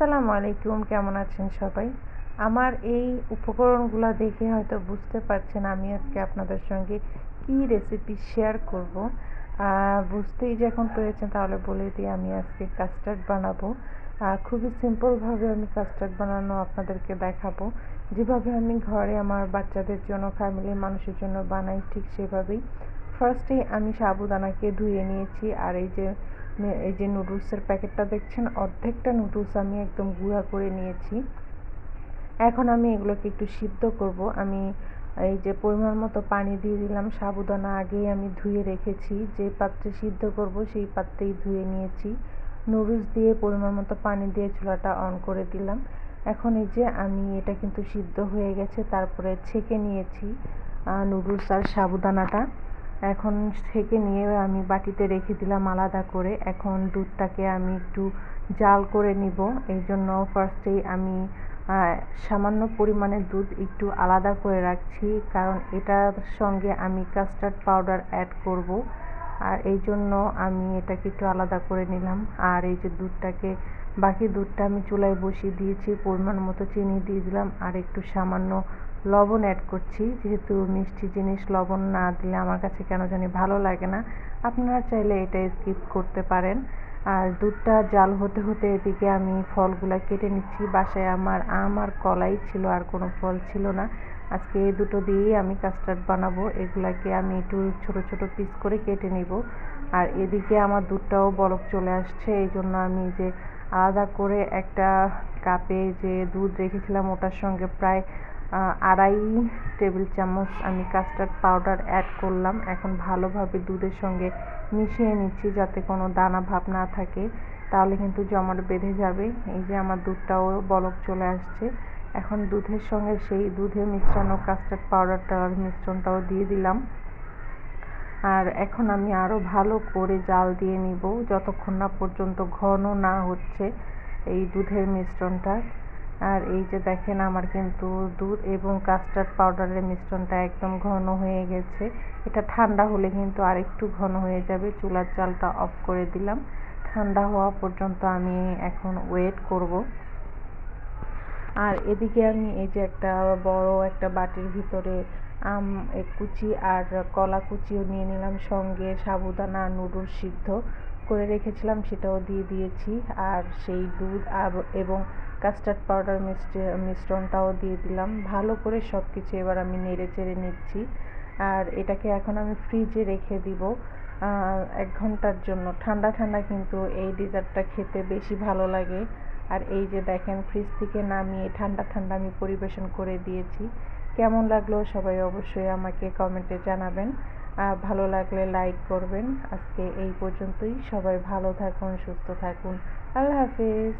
আসসালামু আলাইকুম, কেমন আছেন সবাই? আমার এই উপকরণগুলো দেখে হয়তো বুঝতে পারছেন আমি আজকে আপনাদের সঙ্গে কি রেসিপি শেয়ার করব। বুঝতেই যখন পেরেছেন তাহলে বলে দিই আমি আজকে কাস্টার্ড বানাবো। খুবই সিম্পলভাবে আমি কাস্টার্ড বানানো আপনাদেরকে দেখাবো। যেভাবে আমি ঘরে আমার বাচ্চাদের জন্য ফ্যামিলির মানুষের জন্য বানাই ঠিক সেভাবেই। ফার্স্টেই আমি সাবুদানাকে ধুয়ে নিয়েছি আর এই যে এই যে নুডলসের প্যাকেটটা দেখছেন, অর্ধেকটা নুডলস আমি একদম গুঁড়া করে নিয়েছি। এখন আমি এগুলোকে একটু সিদ্ধ করব। আমি এই যে পরিমাণ মতো পানি দিয়ে দিলাম, সাবুদানা আগেই আমি ধুয়ে রেখেছি। যে পাত্রে সিদ্ধ করব, সেই পাত্রেই ধুয়ে নিয়েছি। নুডলস দিয়ে পরিমাণ মতো পানি দিয়ে চুলাটা অন করে দিলাম। এখন এই যে আমি এটা কিন্তু সিদ্ধ হয়ে গেছে, তারপরে ছেঁকে নিয়েছি নুডলস আর সাবুদানাটা। এখন ছেঁকে নিয়ে আমি বাটিতে রেখে দিলাম আলাদা করে। এখন দুধটাকে আমি একটু জাল করে নিব। এই জন্য ফার্স্টেই আমি সামান্য পরিমাণে দুধ একটু আলাদা করে রাখছি। কারণ এটার সঙ্গে আমি কাস্টার্ড পাউডার অ্যাড করব। আর এই জন্য আমি এটাকে একটু আলাদা করে নিলাম। আর এই যে দুধটাকে, বাকি দুধটা আমি চুলায় বসিয়ে দিয়েছি, পরিমাণ মতো চিনি দিয়ে দিলাম। আর একটু সামান্য লবণ অ্যাড করছি। যেহেতু মিষ্টি জিনিস লবণ না দিলে আমার কাছে কেন জানি ভালো লাগে না। আপনারা চাইলে এটা স্কিপ করতে পারেন। আর দুধটা জাল হতে হতে এদিকে আমি ফলগুলো কেটে নিচ্ছি। বাসায় আমার আম আর কলাই ছিল, আর কোনো ফল ছিল না। আজকে এই দুটো দিয়েই আমি কাস্টার্ড বানাবো। এগুলাকে আমি একটু ছোট ছোট পিস করে কেটে নিব। আর এদিকে আমার দুধটাও বরফ চলে আসছে। এই জন্য আমি যে আলাদা করে একটা কাপে যে দুধ রেখেছিলাম, ওটার সঙ্গে প্রায় আড়াই টেবিল চামচ আমি কাস্টার্ড পাউডার অ্যাড করলাম। এখন ভালোভাবে দুধের সঙ্গে মিশিয়ে নিচ্ছি যাতে কোনো দানা ভাব না থাকে। তাহলে কিন্তু জমাট বেঁধে যাবে। এই যে আমার দুধটাও বলক চলে আসছে। এখন দুধের সঙ্গে সেই দুধের মিশ্রণ ও কাস্টার্ড পাউডারটার মিশ্রণটাও দিয়ে দিলাম। আর এখন আমি আরও ভালো করে জাল দিয়ে নিব। যতক্ষণ না পর্যন্ত ঘন না হচ্ছে এই দুধের মিশ্রণটা। আর এই যে দেখেন আমার কিন্তু দুধ এবং কাস্টার্ড পাউডারের মিশ্রণটা একদম ঘন হয়ে গেছে। এটা ঠান্ডা হলে কিন্তু আর একটু ঘন হয়ে যাবে। চুলার চালটা অফ করে দিলাম। ঠান্ডা হওয়া পর্যন্ত আমি এখন ওয়েট করব। আর এদিকে আমি এই যে একটা বড় একটা বাটির ভিতরে আম কুচি আর কলা কুচিও নিয়ে নিলাম। সঙ্গে সাবুদানা, নুডুল সিদ্ধ করে রেখেছিলাম, সেটাও দিয়ে দিয়েছি। আর সেই দুধ আর এবং কাস্টার্ড পাউডার মিশ্রণটাও দিয়ে দিলাম। ভালো করে সব কিছু এবার আমি নেড়ে চেড়ে নিচ্ছি। আর এটাকে এখন আমি ফ্রিজে রেখে দিব এক ঘণ্টার জন্য। ঠান্ডা ঠান্ডা কিন্তু এই ডিজার্টটা খেতে বেশি ভালো লাগে। আর এই যে দেখেন ফ্রিজ থেকে নামিয়ে ঠান্ডা ঠান্ডা আমি পরিবেশন করে দিয়েছি। কেমন লাগল সবাই অবশ্যই আমাকে কমেন্টে জানাবেন। ভালো লাগলে লাইক করবেন। আজকে এই পর্যন্তই। সবাই ভালো থাকুন, সুস্থ থাকুন। আল্লাহ হাফিজ।